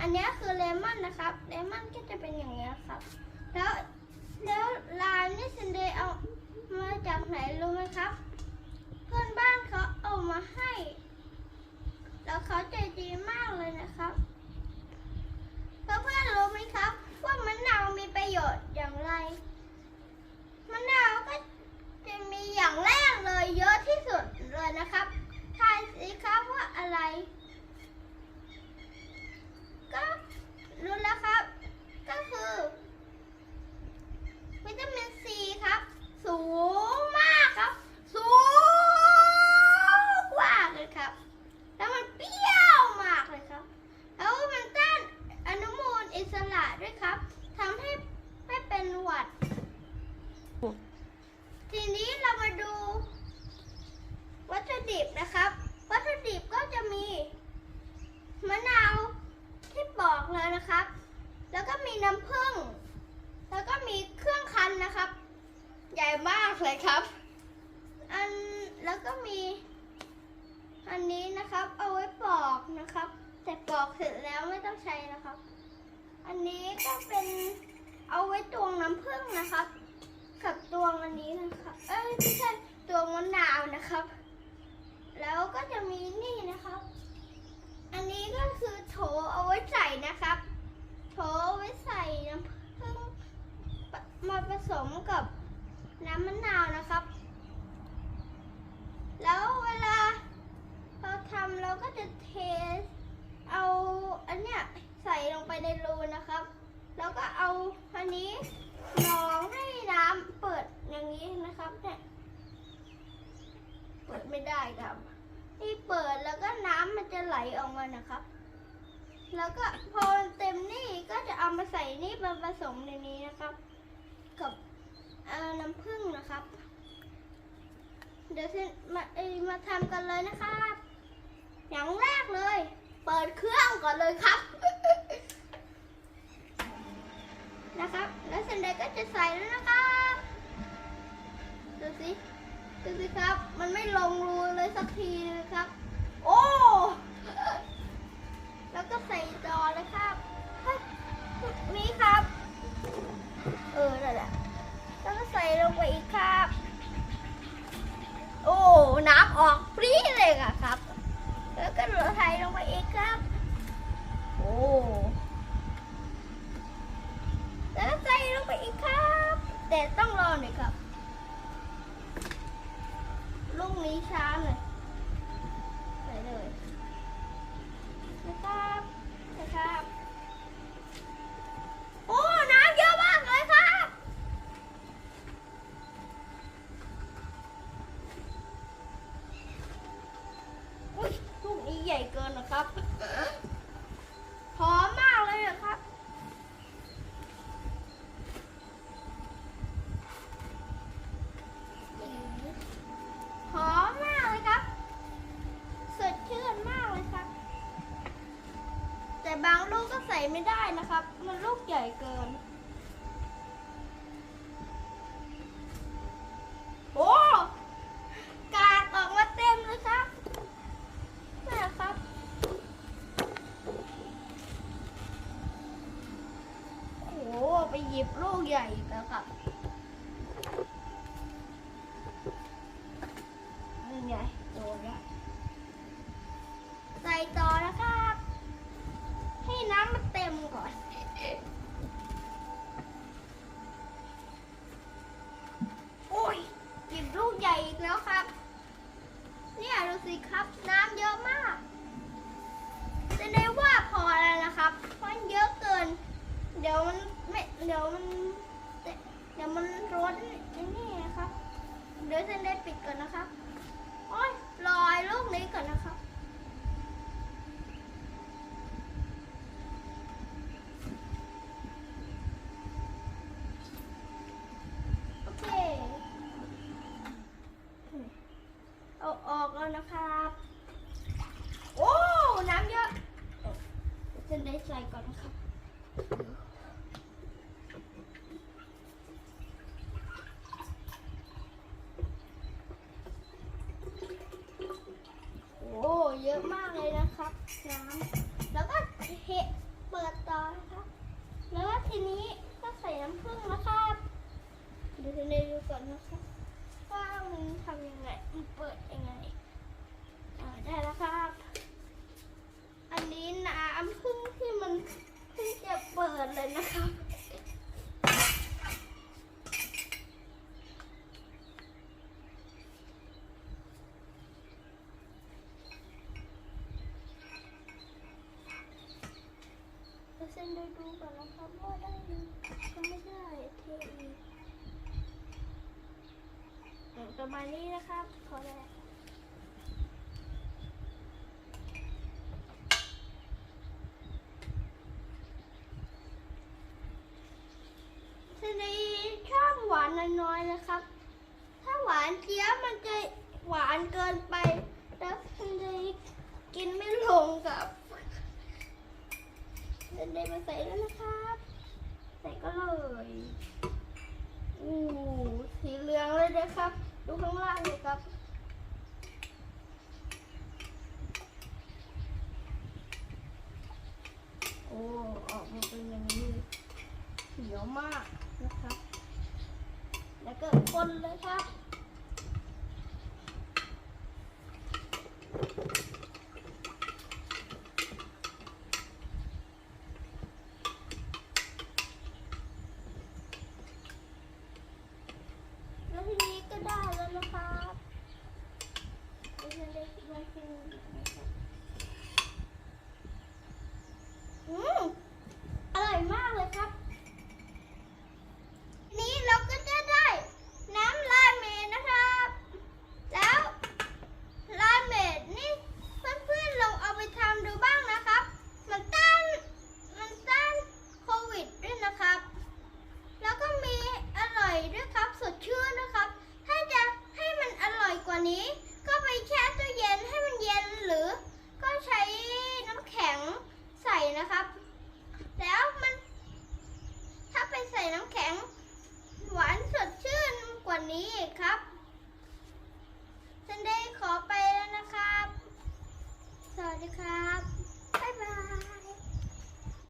อันนี้คือเลมอนนะครับ เลมอนก็จะเป็นอย่างนี้ครับ แล้วแล้วลายนี่ซินเดย์เอามาจากไหนรู้ไหมครับ เพื่อนบ้านเขาเอามาให้ แล้วเขาใจดีมากเลยนะครับ เพื่อนๆรู้ไหมครับ ว่ามะนาวมีประโยชน์อย่างไร มะนาวก็จะมีอย่างแรกเลยเยอะที่สุดเลยนะครับ ทายสิครับว่าอะไร ก็รู้แล้วครับ ก็คือวิตามินซีครับ สูงมากครับ สูงมากเลยครับ แล้วมันเปรี้ยวมากเลยครับ แล้วมันต้านอนุมูล อิสระด้วยครับทำให้ไม่เป็นหวัด ทีนี้เรามาดู วัตถุดิบนะครับ วัตถุดิบก็จะมี มะนาวที่ปอกเลยนะครับ แล้วก็มีน้ำผึ้งแล้วก็มีเครื่องคั้นนะครับ ใหญ่มากเลยครับ อันแล้วก็มี อันนี้นะครับ เอาไว้ปอกนะครับ แต่ปอกเสร็จแล้วไม่ต้องใช้นะครับ อันนี้ก็เป็นเอาไว้ตวงน้ำผึ้งนะครับ กับตวงอันนี้นะครับ เอ้ยไม่ใช่ตวงมะนาวนะครับ แล้วก็จะมีนี่นะครับ อันนี้ก็คือโถเอาไว้ใส่นะครับ โถเอาไว้ใส่น้ำผึ้งมาผสมกับน้ำมะนาวนะครับ แล้วเวลาเราทำเราก็จะเท เอาอันเนี้ยใส่ลงไป ในรูนะครับ แล้วก็เอาอันนี้รองให้น้ำเปิดอย่างนี้นะครับเนี่ยเปิดไม่ได้ครับ นี่เปิดแล้วก็น้ำมันจะไหลออกมานะครับ แล้วก็พอเต็มนี่ก็จะเอามาใส่นี่มาผสมในนี้นะครับ กับน้ำผึ้งนะครับ เดี๋ยวฉันมาเอมาทำกันเลยนะครับอย่างแรกเลย เปิดเครื่องก่อนเลยครับ แล้วเซนเดย์ก็ จะใส่แล้วนะครับดูสิดูสิครับ มันไม่ลงรูเลยสักทีเลยครับ โอ้ แล้วก็ใส่จอ แลูกก็ใส่ไม่ได้นะครับ มันลูกใหญ่เกิน โอ้กากออกมาเต็มเลยครับนี่ครับ โอ้ไปหยิบลูกใหญ่แล้วครับนี่ไงโดนแล้วใส่ต่อนะครับ ให้น้ำมันเต็มก่อน โอ้ยหยิบลูกใหญ่อีกแล้วครับ เนี่ยดูสิครับ น้ำเยอะมาก จะได้ว่าพอแล้วนะครับเพราะมันเยอะเกิน เดี๋ยวมันไม่เดี๋ยวมันเดี๋ยวมันร้อนไอ้นี่นะครับ เดี๋ยวจะได้ปิดก่อนนะครับโอ้ยรอไอ้ลูกนี้ก่อนนะครับ โอเค เอา ออกแล้วนะครับ โอ้ น้ำเยอะจะได้ใส่ก่อนนะครับ โอ้ เยอะมากเลยนะครับ น้ำ แล้วก็เทต่อนะครับ แล้วก็ทีนี้ก็ใส่น้ำผึ้งนะครับดูทีนี้ดูก่อนนะครับว่ามันทำยังไงมันเปิดยังไงอ่าได้แล้วครับ อันนี้น้ำผึ้งที่มันเพิ่งจะเปิดเลยนะครับ เราเซ็น ดูดูก่อนนะครับว่าได้ไหมก็ไม่ได้เทอีกอืมประมาณนี้นะครับพอแล้วทีนี้ชอบหวานน้อยๆนะครับ ถ้าหวานเจี๊ยบมันจะหวานเกินไป แล้วทีนี้กินไม่ลงกับ เดินได้มาใส่แล้วนะครับ ใส่ก็เลยอู้สีเหลืองเลยนะครับ ดูข้างล่างเลยครับโอ้ออกมาเป็นอย่างนี้เหนียวมากนะครับ แล้วก็คนเลยครับ